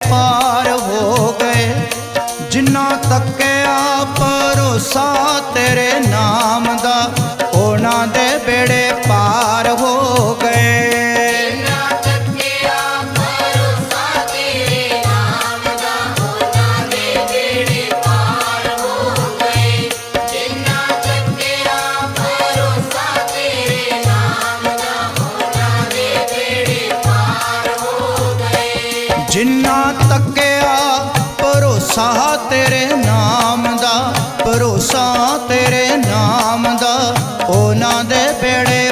ਪਾਰ ਹੋ ਗਏ। ਜਿਨ੍ਹਾਂ ਤੱਕਿਆ ਭਰੋਸਾ ਤੇਰੇ ਨਾਮ ਦਾ, ਉਹਨਾਂ ਦੇ ਬੇੜੇ ਪਾਰ ਹੋ ਗਏ। ਜਿੰਨਾ ਤੱਕਿਆ ਭਰੋਸਾ ਤੇਰੇ ਨਾਮ ਦਾ ਭਰੋਸਾ ਤੇਰੇ ਨਾਮ ਦਾ ਉਹਨਾਂ ਦੇ ਪੇੜੇ